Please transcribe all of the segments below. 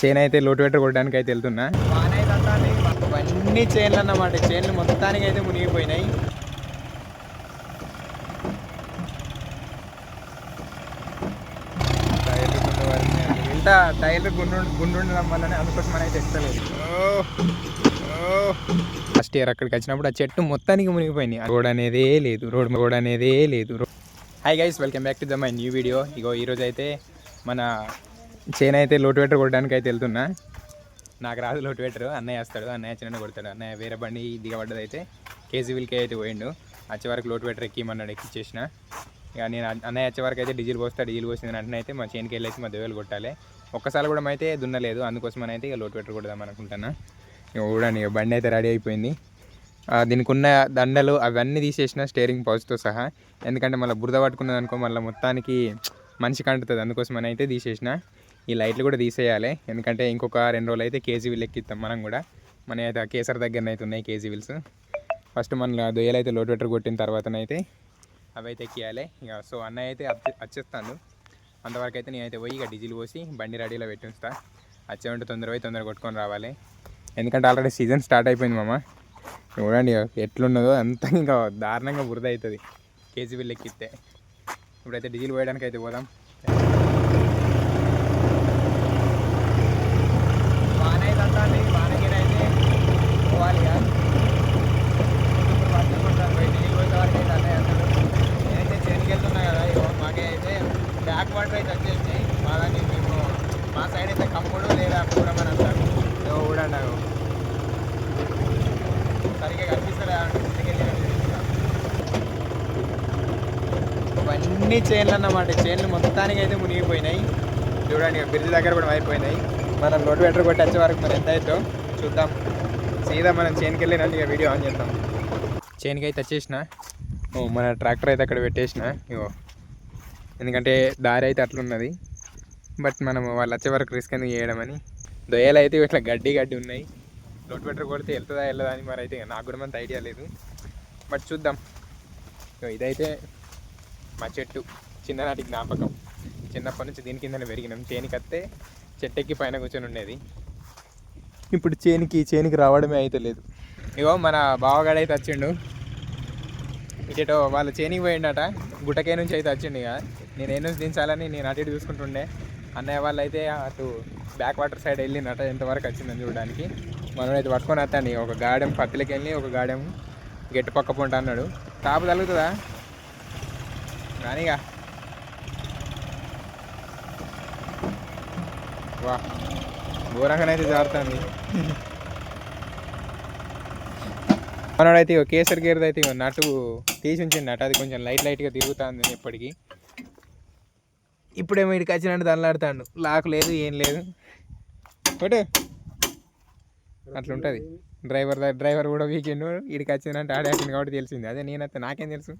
Chain అయితే లోటు పెట్ట కొట్టడానికి అయితే వెళ్తున్నా. ఇవన్నీ చైన్లు అన్నమాట చైన్లు మొత్తానికి అయితే మునిగిపోయినాయి. ఇంత టైర్లు గుండు గుండు ఉండడం వల్లనే అందుకోసం అయితే ఎక్కలేదు ఫస్ట్ ఇయర్ అక్కడికి వచ్చినప్పుడు ఆ చెట్టు మొత్తానికి మునిగిపోయింది. రోడ్ అనేదే లేదు. రోడ్ రోడ్ అనేదే లేదు. Hi guys welcome back to the my new video. ఇగో ఈరోజు అయితే మన చేను అయితే లోటు వెటర్ కొట్టడానికి అయితే వెళ్తున్నా. నాకు రాదు లోటు వెటర్. అన్నయ్య వేస్తాడు. అన్నయ్య చిన్న కొడతాడు. అన్నయ్య వేరే బండి దిగబడ్డది అయితే కేజీవిల్కే అయితే పోయిండు. వచ్చే వరకు లోటు వెటర్ ఎక్కిమన్నాడు ఎక్కిచ్చేసిన. ఇక నేను అన్నయ్య వచ్చే వరకు అయితే డీజిల్ పోస్తా డీజిల్ పోసింది అంటే అయితే మా చేనుకి వెళ్ళేసి మా దేవాలు కొట్టాలి. ఒక్కసారి కూడా అయితే దున్నలేదు. అందుకోసం అయితే ఇక లోటు వెటర్ కొడదాం అనుకుంటున్నా. ఇక చూడండి ఇక బండి అయితే రెడీ అయిపోయింది. దీనికి ఉన్న దండలు అవన్నీ తీసేసిన స్టేరింగ్ పౌచ్తో సహా. ఎందుకంటే మళ్ళీ బురద పట్టుకున్నది అనుకో మళ్ళీ మొత్తానికి మనిషికి అంటుతుంది అందుకోసం అని అయితే తీసేసిన. ఈ లైట్లు కూడా తీసేయాలి. ఎందుకంటే ఇంకొక రెండు రోజులు అయితే కేజీవిల్ ఎక్కిస్తాం మనం కూడా. మన అయితే కేసర్ దగ్గర అయితే ఉన్నాయి కేజీవిల్స్ ఫస్ట్ మన దొయ్యలు అయితే లోటు పెట్టర్ కొట్టిన తర్వాతనైతే అవి అయితే ఎక్కియాలి. ఇక సో అన్నయ్య అయితే వచ్చేస్తాను అంతవరకు అయితే నేనైతే పోయి ఇక డీజిల్ పోసి బండి రెడీలో పెట్టి వచ్చేమంటే వచ్చే ఉంటే తొందర పోయి తొందర కొట్టుకొని రావాలి. ఎందుకంటే ఆల్రెడీ సీజన్ స్టార్ట్ అయిపోయింది మామ. చూడండి ఎట్లున్నదో అంతా ఇంకా దారుణంగా బురద అవుతుంది. కేజీ బిల్ ఎక్కిస్తే ఇప్పుడైతే డీజిల్ పోయడానికి అయితే పోదాం వాన అయితే వస్తుంది వానగిరి అయితే పోవాలి ఇక. ఇప్పుడు వర్షం పడుతుంది. పోయి డీజిల్ పోసే వరకు అయితే అన్నయ్య అన్నాడు. నేనైతే చేనుకి వెళ్తున్నా కదా ఇగో మాకే అయితే బ్యాక్ వాటర్ అయితే వచ్చేసినాయి బాగా మేము మా సైడ్ అయితే కమ్ముడు లేదా కూరం అని అంటారు. చూడండి అగో. సరిగ్గా కనిపిస్తలే ఇవన్నీ చైన్లు అన్నమాట. చైన్లు మొత్తానికి అయితే మునిగిపోయినాయి. చూడండి బ్రిడ్జ్ దగ్గర కూడా అయిపోయినాయి. మనం లోటు వెటర్ కొట్టి వచ్చే వరకు మరి ఎంత అవుతుందో చూద్దాం. సీదా మనం చైన్కి వెళ్ళినట్టు ఇక వీడియో ఆన్ చేద్దాం. చైన్కి అయితే వచ్చేసిన. ఓ మన ట్రాక్టర్ అయితే అక్కడ పెట్టేసిన. ఇగో. ఎందుకంటే దారి అయితే అట్లున్నది. బట్ మనం వాళ్ళు వచ్చే వరకు రిస్క్ ఎందుకు చేయడమని దొయ్యలు అయితే ఇట్లా గడ్డి గడ్డి ఉన్నాయి. లోటు పెట్టర్ కొడితే వెళ్తుందా వెళ్ళదా అని మరి అయితే నాకు కూడా మంత ఐడియా లేదు. బట్ చూద్దాం. ఇదైతే మా చెట్టు చిన్ననాటి జ్ఞాపకం. చిన్నప్పటి నుంచి దీని కిందనే పెరిగినాం. చేనికి వస్తే చెట్టు ఎక్కి పైన కూర్చొని ఉండేది. ఇప్పుడు చేనికి చేనికి రావడమే అయితే లేదు. ఇగో మన బావగాడు అయితే వచ్చిండు. ఇటో వాళ్ళ చేనికి పోయిండట. గుట్టకే నుంచి అయితే వచ్చిండు ఇక నేను ఏ నుంచి దించాలని నేను అటు ఇటు చూసుకుంటుండే. అన్నయ్య వాళ్ళు అయితే అటు బ్యాక్ వాటర్ సైడ్ వెళ్ళినట ఎంతవరకు వచ్చిందని చూడడానికి. మనం అయితే పట్టుకొని వస్తాండి ఒక గాడెం పత్తిలకి వెళ్ళి ఒక గాడెం గట్టి పక్క పొంట అన్నాడు. తాపు తగులుతుందా కానీగా వా ఘోరంగానైతే జారుతుంది. మనోడైతే ఇగో కేసరి గేర్ది అయితే నటు తీసి ఉంచిండట అది కొంచెం లైట్ లైట్గా తిరుగుతుంది ఎప్పటికీ ఇప్పుడేమో ఇక్కడికి వచ్చినట్టు దల్లాడుతాడు లాక్ లేదు ఏం లేదు. ఒకటి అట్లా ఉంటుంది డ్రైవర్ డ్రైవర్ కూడా వీకెండ్ ఇక్కడికి వచ్చిందంటే ఆడేసింది కాబట్టి తెలిసింది. అదే నేనైతే నాకేం తెలుసు.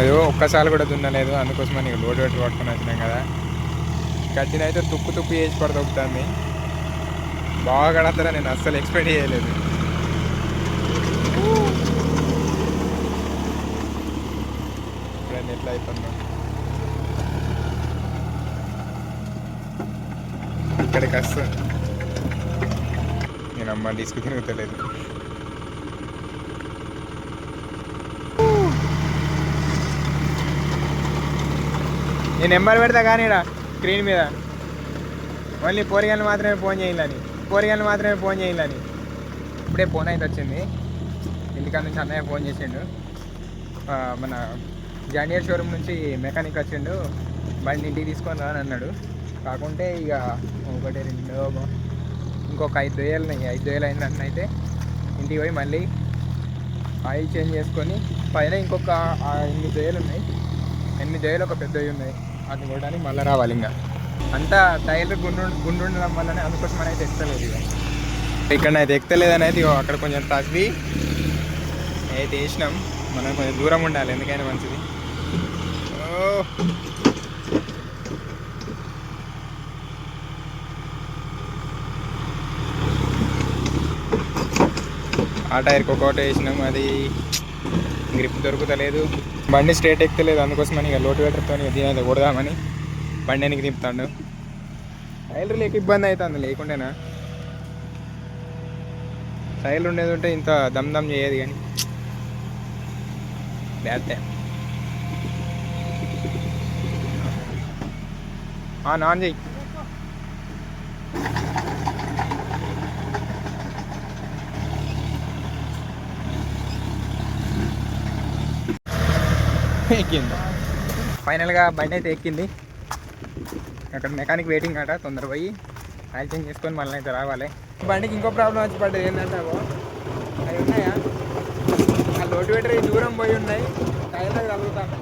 ఏదో ఒక్కసారి కూడా దున్నలేదు. అందుకోసం నీకు లోడ్ పెట్టి పట్టుకుని వచ్చినాం కదా. గడ్డిని అయితే తుప్పు తుప్పు చేసి పడదొక్కుతుంది బాగా కడతారా నేను అస్సలు ఎక్స్పెక్ట్ చేయలేదు. ఎట్లా అయిపోతుందో ఇక్కడికి వస్తా. నేను అమ్మ డిస్క్ తిరుగుతలేదు. నేను నెంబర్ పెడతా కానీ ఈడ స్క్రీన్ మీద. ఓన్లీ పోరిగల్ని మాత్రమే ఫోన్ చేయాలని పోరిగల్ని మాత్రమే ఫోన్ చేయాలని ఇప్పుడే ఫోన్ అయితే వచ్చింది. ఇంటికాడ నుంచి అన్నయ్య ఫోన్ చేసిండు. మన జానియర్ షోరూమ్ నుంచి మెకానిక్ వచ్చిండు. బండి ఇంటికి తీసుకొని రా అని అన్నాడు. కాకుంటే ఇక ఒకటి రెండు ఇంకొక ఐదు వేలు ఉన్నాయి. ఐదు వేలు అయిందంటే అయితే ఇంటికి పోయి మళ్ళీ ఆయిల్ చేంజ్ చేసుకొని పైన ఇంకొక ఎనిమిది వేలు ఉన్నాయి. ఎనిమిది వేలు ఒక పెద్దవి ఉన్నాయి. అది కొట్టడానికి మళ్ళీ రావాలి ఇంకా. అంతా టైర్లు గుండు గుండు ఉండడం వల్లనే అందుకోసం మనం అయితే ఎక్కలేదు ఇక. ఇక్కడ అయితే ఎక్కలేదని అయితే అక్కడ కొంచెం తగ్గి అయితే వేసినాం. మనం కొంచెం దూరం ఉండాలి ఎందుకైనా మంచిది. ఓ. ఆ టైర్కి ఒక్కొక్కటి వేసినాం అది గ్రిప్ దొరుకుతలేదు. బండి స్ట్రేట్ ఎక్కలేదు అందుకోసమని ఇక లోటు వెటర్తో దీని అయితే కొడదామని. బండి వెనక్కి తిప్పుతాడు? టైలర్ లేక ఇబ్బంది అవుతుంది లేకుంటేనా టైలర్ ఉండేది ఉంటే ఇంత దమ్ దమ్ చేయదు కానీ. బ్యాడ్ టైం నాన్ చెయ్యి. ఎక్కింది ఫైనల్గా బండి అయితే ఎక్కింది. అక్కడ మెకానిక్ వెయిటింగ్ అట తొందర పోయి ఆయిల్ చేంజ్ చేసుకొని మళ్ళీ అయితే రావాలి. బండికి ఇంకో ప్రాబ్లం వచ్చి పడ్డది ఏంటంటే అవి ఉన్నాయా? ఆ లోటు దూరం పోయి ఉన్నాయి టైర్లో కలుగుతాను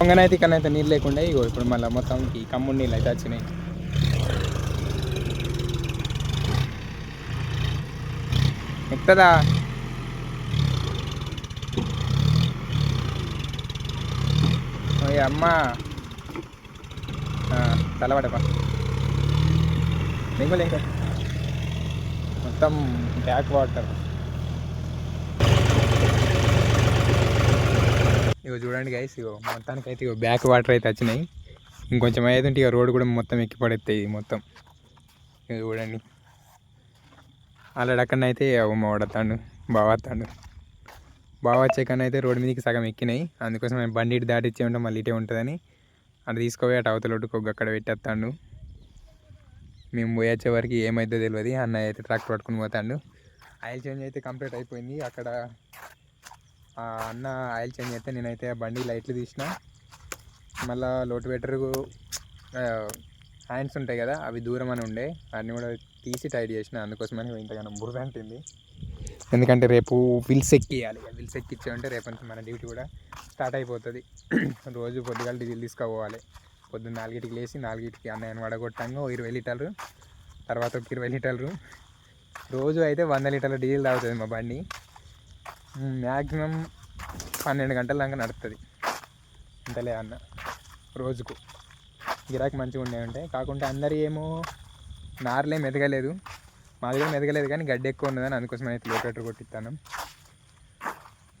పొంగనైతే ఇక్కడైతే నీళ్ళు లేకుండా ఇగో ఇప్పుడు మళ్ళీ మొత్తం ఈ కమ్ముడు నీళ్ళు అయితే వచ్చినాయి. ఎక్కుతుందా? ఓయ్ అమ్మా. తలపడపా నీకు మొత్తం బ్యాక్ వాటర్. ఇగో చూడండి గైస్ ఇగో మొత్తానికి అయితే ఇగో బ్యాక్ వాటర్ అయితే వచ్చినాయి. ఇంకొంచెం అయితే ఇక రోడ్ కూడా మొత్తం ఎక్కి పడేస్తాయి మొత్తం. ఇగో చూడండి. అలాంటి అక్కడనైతే అమ్మ వాడతాడు బాగా వస్తాడు. బాగా వచ్చే కన్నా అయితే రోడ్డు మీదకి సగం ఎక్కినాయి. అందుకోసం బండి ఇటు దాటిచ్చే ఉంటాం మళ్ళీ ఇటే ఉంటుందని. అటు తీసుకోపోయి అటు అవతల ఒడ్డుకు అక్కడ పెట్టేస్తాడు. మేము పోయి వచ్చే వరకు ఏమైతే తెలియదు అన్న అయితే ట్రాక్టర్ పట్టుకుని పోతాడు. ఆయిల్ చేంజ్ అయితే కంప్లీట్ అయిపోయింది. అక్కడ అన్న ఆయిల్ చేంజ్ అయితే నేనైతే బండి లైట్లు తీసిన. మళ్ళీ లోటు పెట్టరు. హ్యాండ్స్ ఉంటాయి కదా అవి దూరం అని ఉండే. అన్నీ కూడా తీసి టైట్ చేసిన అందుకోసమని ఇంతగానో బురద అంటుంది. ఎందుకంటే రేపు విల్స్ ఎక్కియాలి విల్స్ ఎక్కించామంటే రేపు నుంచి మన డ్యూటీ కూడా స్టార్ట్ అయిపోతుంది. రోజు పొద్దుగాల డీజిల్ తీసుకుపోవాలి. పొద్దున్న నాలుగింటికి లేచి నాలుగింటికి అన్నయ్యను వడగొట్టాము ఇరవై లీటర్లు తర్వాత ఒక ఇరవై లీటర్లు. రోజు అయితే వంద లీటర్ల డీజిల్ తాగుతుంది మా బండి. మ్యాక్సిమం పన్నెండు గంటల దాకా నడుస్తుంది అంతలే అన్న. రోజుకు. గిరాకీ మంచిగా ఉండే ఉంటాయి కాకుంటే అందరు ఏమో నార్లేం ఎదగలేదు మాది కూడా మెదగలేదు కానీ గడ్డి ఎక్కువ ఉన్నదని అందుకోసం అయితే లోటు కొట్టిస్తాను.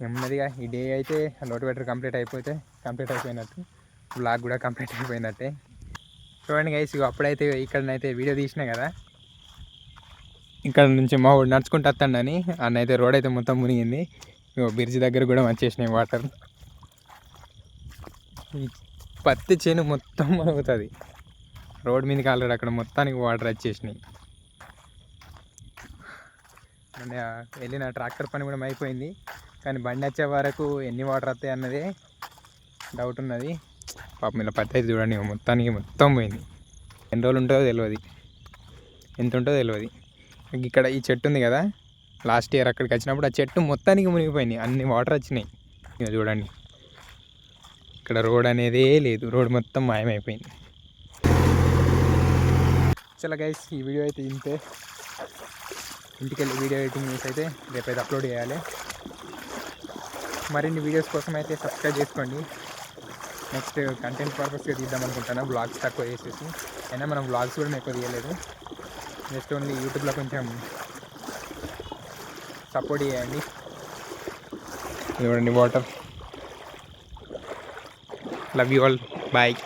నెమ్మదిగా ఈ డే అయితే లోటు కంప్లీట్ అయిపోతే కంప్లీట్ అయిపోయినట్టు. బ్లాగ్ కూడా కంప్లీట్ అయిపోయినట్టే. చూడండి గైస్ ఇగో అప్పుడైతే ఇక్కడనైతే వీడియో తీసినా కదా. ఇక్కడ నుంచి మా వాడు నడుచుకుంటూ వస్తాడని అన్న అయితే రోడ్ అయితే మొత్తం మునిగింది. బ్రిడ్జ్ దగ్గర కూడా వచ్చేసినాయి వాటర్ పత్తి చేను మొత్తం మునుగుతుంది. రోడ్ మీదకి ఆల్రెడీ అక్కడ మొత్తానికి వాటర్ వచ్చేసినాయి. మొన్న వెళ్ళిన ట్రాక్టర్ పని కూడా అయిపోయింది. కానీ బండి వచ్చే వరకు ఎన్ని వాటర్ వస్తాయి అన్నదే డౌట్ ఉన్నది. పాపం ఇలా పత్తి అయితే చూడండి. మొత్తానికి మొత్తం పోయింది. ఎన్ని రోజులు ఉంటుందో తెలియదు ఎంత ఉంటుందో తెలియదు ఇక్కడ ఈ చెట్టు ఉంది కదా. లాస్ట్ ఇయర్ అక్కడికి వచ్చినప్పుడు ఆ చెట్టు మొత్తానికి మునిగిపోయినాయి అన్ని వాటర్ వచ్చినాయి. ఇక చూడండి. ఇక్కడ రోడ్ అనేదే లేదు. రోడ్ మొత్తం మాయమైపోయింది. చాలా గైస్ ఈ వీడియో అయితే ఇంతే. ఇంటికి వెళ్ళి వీడియో ఎడిటింగ్ చేసి అయితే రేపైతే అప్లోడ్ చేయాలి. మరిన్ని వీడియోస్ కోసం అయితే సబ్స్క్రైబ్ చేసుకోండి. నెక్స్ట్ కంటెంట్ పర్పస్గా తీద్దాం అనుకుంటాను బ్లాగ్స్ తక్కువ చేసేసి. అయినా మనం బ్లాగ్స్ కూడా ఎక్కువ తీయలేదు. జస్ట్ ఓన్లీ యూట్యూబ్లో కొంచెం సపోర్ట్ చేయండి. చూడండి water love you all bye